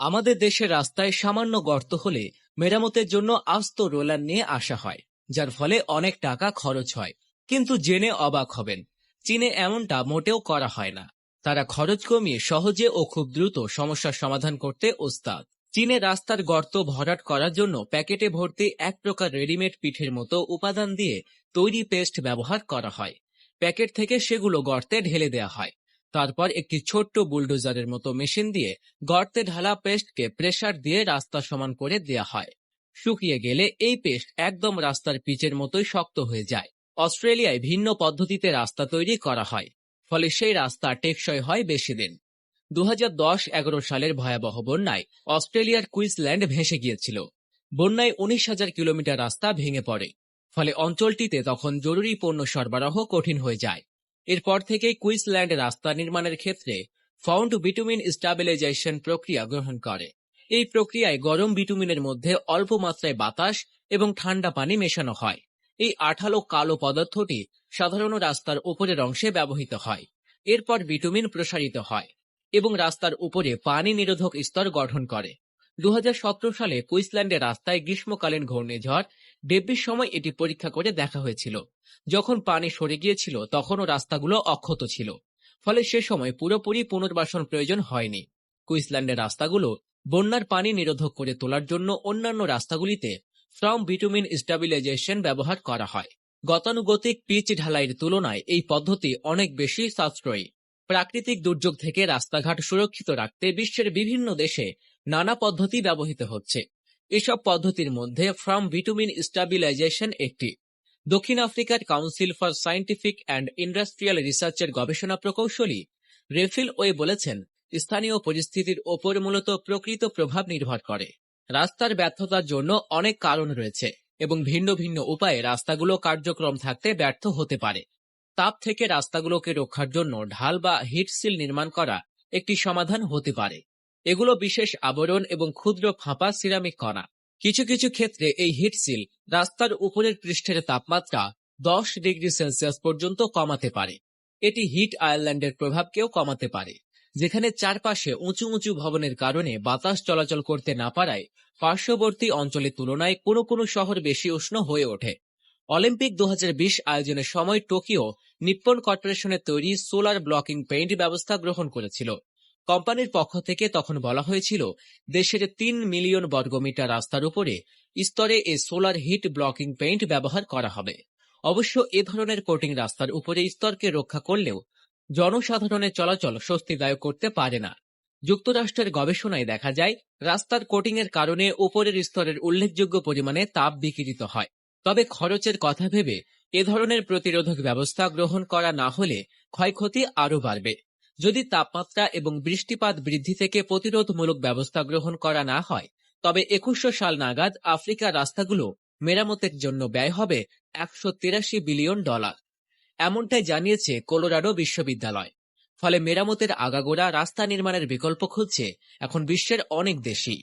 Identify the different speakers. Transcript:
Speaker 1: আমাদের দেশের রাস্তায় সামান্য গর্ত হলে মেরামতের জন্য আস্ত রোলার নিয়ে আসা হয়, যার ফলে অনেক টাকা খরচ হয়। কিন্তু জেনে অবাক হবেন, চীনে এমনটা মোটেও করা হয় না। তারা খরচ কমিয়ে সহজে ও খুব দ্রুত সমস্যার সমাধান করতে ওস্তাদ। চীনে রাস্তার গর্ত ভরাট করার জন্য প্যাকেটে ভর্তি এক প্রকার রেডিমেড পিঠের মতো উপাদান দিয়ে তৈরি পেস্ট ব্যবহার করা হয়। প্যাকেট থেকে সেগুলো গর্তে ঢেলে দেওয়া হয়। তারপর একটি ছোট্ট বুলডোজারের মতো মেশিন দিয়ে গর্তে ঢালা পেস্টকে প্রেসার দিয়ে রাস্তা সমান করে দেয়া হয়। শুকিয়ে গেলে এই পেস্ট একদম রাস্তার পিচের মতোই শক্ত হয়ে যায়। অস্ট্রেলিয়ায় ভিন্ন পদ্ধতিতে রাস্তা তৈরি করা হয়, ফলে সেই রাস্তা টেকসই হয় বেশি দিন। দু এগারো সালের ভয়াবহ বন্যায় অস্ট্রেলিয়ার কুইন্সল্যান্ড ভেসে গিয়েছিল। বন্যায় উনিশ হাজার কিলোমিটার রাস্তা ভেঙে পড়ে, ফলে অঞ্চলটিতে তখন জরুরি পণ্য সরবরাহ কঠিন হয়ে যায়। এরপর থেকেই কুইন্সল্যান্ড রাস্তা নির্মাণের ক্ষেত্রে ফাউন্ড বিটুমিন স্টাবিলাইজেশন প্রক্রিয়া গ্রহণ করে। এই প্রক্রিয়ায় গরম বিটুমিনের মধ্যে অল্প মাত্রায় বাতাস এবং ঠান্ডা পানি মেশানো হয়। এই আঠালো কালো পদার্থটি সাধারণ রাস্তার উপরের অংশে ব্যবহৃত হয়। এরপর বিটুমিন প্রসারিত হয় এবং রাস্তার উপরে পানি নিরোধক স্তর গঠন করে। দু হাজার সতেরো সালে কুইন্সল্যান্ডের রাস্তায় গ্রীষ্মকালীন ঘূর্ণিঝড় ডেব্বির সময় এটি পরীক্ষা করে দেখা হয়েছিল। যখন পানি সরে গিয়েছিল, তখনও রাস্তাগুলো অক্ষত ছিল। ফলে সে সময় পুরোপুরি পুনর্বাসন প্রয়োজন হয়নি। কুইন্সল্যান্ডের রাস্তাগুলো বন্যার পানি নিরোধক করে তোলার জন্য অন্যান্য রাস্তাগুলিতে ফ্রম বিটুমিন স্টাবিলাইজেশন ব্যবহার করা হয়। গতানুগতিক পিচ ঢালাইয়ের তুলনায় এই পদ্ধতি অনেক বেশি সাশ্রয়ী। প্রাকৃতিক দুর্যোগ থেকে রাস্তাঘাট সুরক্ষিত রাখতে বিশ্বের বিভিন্ন দেশে নানা পদ্ধতি ব্যবহৃত হচ্ছে। এসব পদ্ধতির মধ্যে ফ্রম বিটুমিন স্টাবিলাইজেশন একটি। দক্ষিণ আফ্রিকার council for scientific and industrial রিসার্চের গবেষণা প্রকৌশলী রেফিল ওয়ে বলেছেন, স্থানীয় পরিস্থিতির ওপর মূলত প্রকৃত প্রভাব নির্ভর করে। রাস্তার ব্যর্থতার জন্য অনেক কারণ রয়েছে এবং ভিন্ন ভিন্ন উপায়ে রাস্তাগুলো কার্যক্রম থাকতে ব্যর্থ হতে পারে। তাপ থেকে রাস্তাগুলোকে রক্ষার জন্য ঢাল বা হিট সিল নির্মাণ করা একটি সমাধান হতে পারে। এগুলো বিশেষ আবরণ এবং ক্ষুদ্র ফাঁপা সিরামিক কণা। কিছু কিছু ক্ষেত্রে এই হিট সিল রাস্তার উপরের পৃষ্ঠের তাপমাত্রা দশ ডিগ্রি সেলসিয়াস পর্যন্ত কমাতে পারে। এটি হিট আয়ারল্যান্ডের প্রভাবকেও কমাতে পারে, যেখানে চারপাশে উঁচু উঁচু ভবনের কারণে বাতাস চলাচল করতে না পারায় পার্শ্ববর্তী অঞ্চলের তুলনায় কোনো কোনো শহর বেশি উষ্ণ হয়ে ওঠে। অলিম্পিক দু হাজার বিশ আয়োজনের সময় টোকিও নিপ্পন কর্পোরেশনের তৈরি সোলার ব্লকিং পেইন্ট ব্যবস্থা গ্রহণ করেছিল। কোম্পানির পক্ষ থেকে তখন বলা হয়েছিল, দেশের তিন মিলিয়ন বর্গমিটার রাস্তার উপরে স্তরে এ সোলার হিট ব্লকিং পেইন্ট ব্যবহার করা হবে। অবশ্য এ ধরনের কোটিং রাস্তার উপরে স্তরকে রক্ষা করলেও জনসাধারণের চলাচল স্বস্তিদায়ক করতে পারে না। যুক্তরাষ্ট্রের গবেষণায় দেখা যায়, রাস্তার কোটিং এর কারণে উপরের স্তরের উল্লেখযোগ্য পরিমাণে তাপ বিকিরিত হয়। তবে খরচের কথা ভেবে এ ধরনের প্রতিরোধক ব্যবস্থা গ্রহণ করা না হলে ক্ষয়ক্ষতি আরও বাড়বে। যদি তাপমাত্রা এবং বৃষ্টিপাত বৃদ্ধি থেকে প্রতিরোধমূলক ব্যবস্থা গ্রহণ করা না হয়, তবে একুশশো সাল নাগাদ আফ্রিকার রাস্তাগুলো মেরামতের জন্য ব্যয় হবে একশো তিরাশি বিলিয়ন ডলার। এমনটাই জানিয়েছে কোলোরাডো বিশ্ববিদ্যালয়। ফলে মেরামতের আগাগোড়া রাস্তা নির্মাণের বিকল্প খুঁজছে এখন বিশ্বের অনেক দেশই।